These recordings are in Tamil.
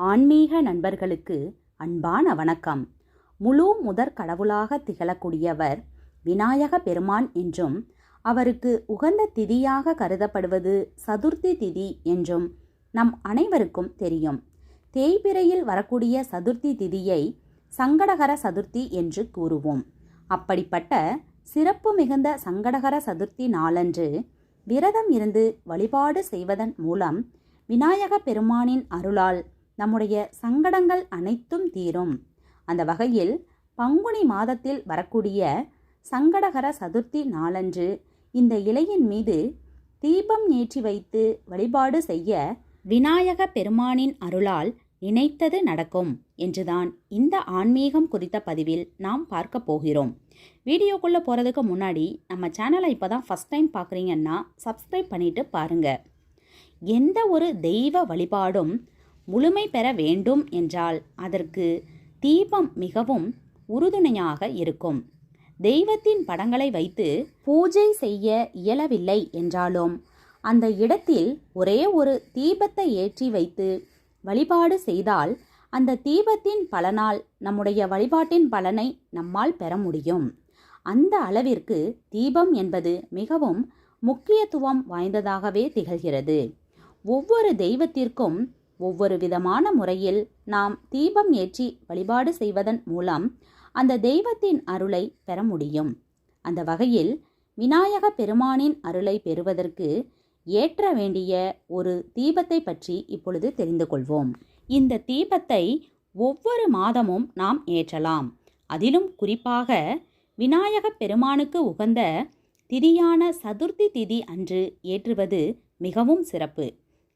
ஆன்மீக நண்பர்களுக்கு அன்பான வணக்கம். முழு முதற் கடவுளாக திகழக்கூடியவர் விநாயக பெருமான் என்றும் அவருக்கு உகந்த திதியாக கருதப்படுவது சதுர்த்தி திதி என்றும் நம் அனைவருக்கும் தெரியும். தேய்பிறையில் வரக்கூடிய சதுர்த்தி திதியை சங்கடகர சதுர்த்தி என்று கூறுவோம். அப்படிப்பட்ட சிறப்பு மிகுந்த சங்கடகர சதுர்த்தி நாளன்று விரதம் இருந்து வழிபாடு செய்வதன் மூலம் விநாயக பெருமானின் அருளால் நம்முடைய சங்கடங்கள் அனைத்தும் தீரும். அந்த வகையில் பங்குனி மாதத்தில் வரக்கூடிய சங்கடகர சதுர்த்தி நாளன்று இந்த இலையின் மீது தீபம் ஏற்றி வைத்து வழிபாடு செய்ய விநாயக பெருமானின் அருளால் நினைத்தது நடக்கும் என்றுதான் இந்த ஆன்மீகம் குறித்த பதிவில் நாம் பார்க்க போகிறோம். வீடியோக்குள்ளே போகிறதுக்கு முன்னாடி நம்ம சேனலை இப்போ தான் ஃபஸ்ட் டைம் பார்க்குறீங்கன்னா சப்ஸ்கிரைப் பண்ணிட்டு பாருங்கள் எந்த ஒரு தெய்வ வழிபாடும் முழுமை பெற வேண்டும் என்றால் அதற்கு தீபம் மிகவும் உறுதுணையாக இருக்கும். தெய்வத்தின் படங்களை வைத்து பூஜை செய்ய இயலவில்லை என்றாலும் அந்த இடத்தில் ஒரே ஒரு தீபத்தை ஏற்றி வைத்து வழிபாடு செய்தால் அந்த தீபத்தின் பலனால் நம்முடைய வழிபாட்டின் பலனை நம்மால் பெற முடியும். அந்த அளவிற்கு தீபம் என்பது மிகவும் முக்கியத்துவம் வாய்ந்ததாகவே திகழ்கிறது. ஒவ்வொரு தெய்வத்திற்கும் ஒவ்வொரு விதமான முறையில் நாம் தீபம் ஏற்றி வழிபாடு செய்வதன் மூலம் அந்த தெய்வத்தின் அருளை பெற முடியும். அந்த வகையில் விநாயக பெருமானின் அருளை பெறுவதற்கு ஏற்ற வேண்டிய ஒரு தீபத்தை பற்றி இப்பொழுது தெரிந்து கொள்வோம். இந்த தீபத்தை ஒவ்வொரு மாதமும் நாம் ஏற்றலாம். அதிலும் குறிப்பாக விநாயக பெருமானுக்கு உகந்த திதியான சதுர்த்தி திதி அன்று ஏற்றுவது மிகவும் சிறப்பு.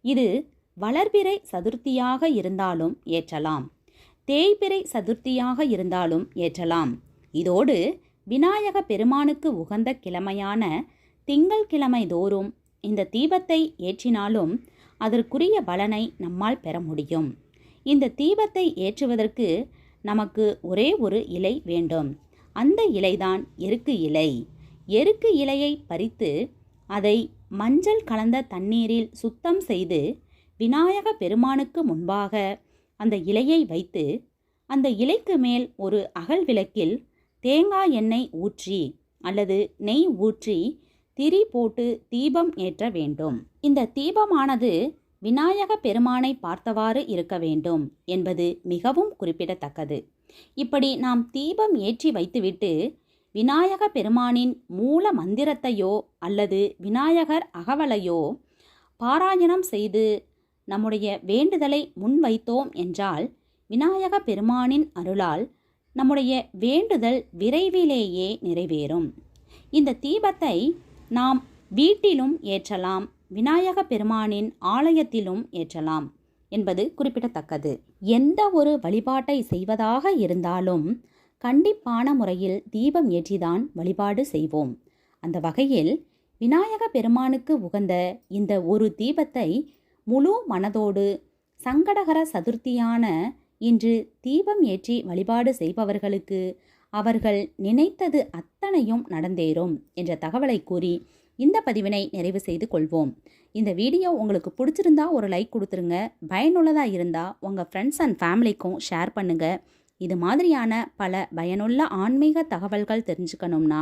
இது வளர்பிறை சதுர்த்தியாக இருந்தாலும் ஏற்றலாம். தேய்பிறை சதுர்த்தியாக இருந்தாலும் ஏற்றலாம். இதோடு விநாயக பெருமானுக்கு உகந்த கிழமையான திங்கள் கிழமை தோறும் இந்த தீபத்தை ஏற்றினாலும் அதற்குரிய பலனை நம்மால் பெற முடியும். இந்த தீபத்தை ஏற்றுவதற்கு நமக்கு ஒரே ஒரு இலை வேண்டும். அந்த இலைதான் எருக்கு இலை. எருக்கு இலையை பறித்து அதை மஞ்சள் கலந்த தண்ணீரில் சுத்தம் செய்து விநாயக பெருமானுக்கு முன்பாக அந்த இலையை வைத்து அந்த இலைக்கு மேல் ஒரு அகல் விளக்கில் தேங்காய் எண்ணெய் ஊற்றி அல்லது நெய் ஊற்றி திரி போட்டு தீபம் ஏற்ற வேண்டும். இந்த தீபமானது விநாயக பெருமானை பார்த்தவாறு இருக்க வேண்டும் என்பது மிகவும் குறிப்பிடத்தக்கது. இப்படி நாம் தீபம் ஏற்றி வைத்துவிட்டு விநாயக பெருமானின் மூல மந்திரத்தையோ அல்லது விநாயகர் அகவலையோ பாராயணம் செய்து நம்முடைய வேண்டுதலை முன்வைத்தோம் என்றால் விநாயக பெருமானின் அருளால் நம்முடைய வேண்டுதல் விரைவிலேயே நிறைவேறும். இந்த தீபத்தை நாம் வீட்டிலும் ஏற்றலாம் விநாயக பெருமானின் ஆலயத்திலும் ஏற்றலாம் என்பது குறிப்பிடத்தக்கது. எந்த ஒரு வழிபாட்டை செய்வதாக இருந்தாலும் கண்டிப்பான முறையில் தீபம் ஏற்றிதான் வழிபாடு செய்வோம். அந்த வகையில் விநாயக பெருமானுக்கு உகந்த இந்த ஒரு தீபத்தை முழு மனதோடு சங்கடகர சதுர்த்தியான இன்று தீபம் ஏற்றி வழிபாடு செய்பவர்களுக்கு அவர்கள் நினைத்தது அத்தனையும் நடந்தேறும் என்ற தகவலை கூறி இந்த பதிவினை நிறைவு செய்து கொள்வோம். இந்த வீடியோ உங்களுக்கு பிடிச்சிருந்தா ஒரு லைக் கொடுத்துருங்க. பயனுள்ளதாக இருந்தால் உங்கள் ஃப்ரெண்ட்ஸ் அண்ட் ஃபேமிலிக்கும் ஷேர் பண்ணுங்கள் இது மாதிரியான பல பயனுள்ள ஆன்மீக தகவல்கள் தெரிஞ்சுக்கணும்னா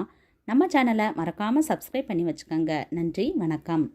நம்ம சேனலை மறக்காமல் சப்ஸ்கிரைப் பண்ணி வச்சுக்கோங்க. நன்றி வணக்கம்.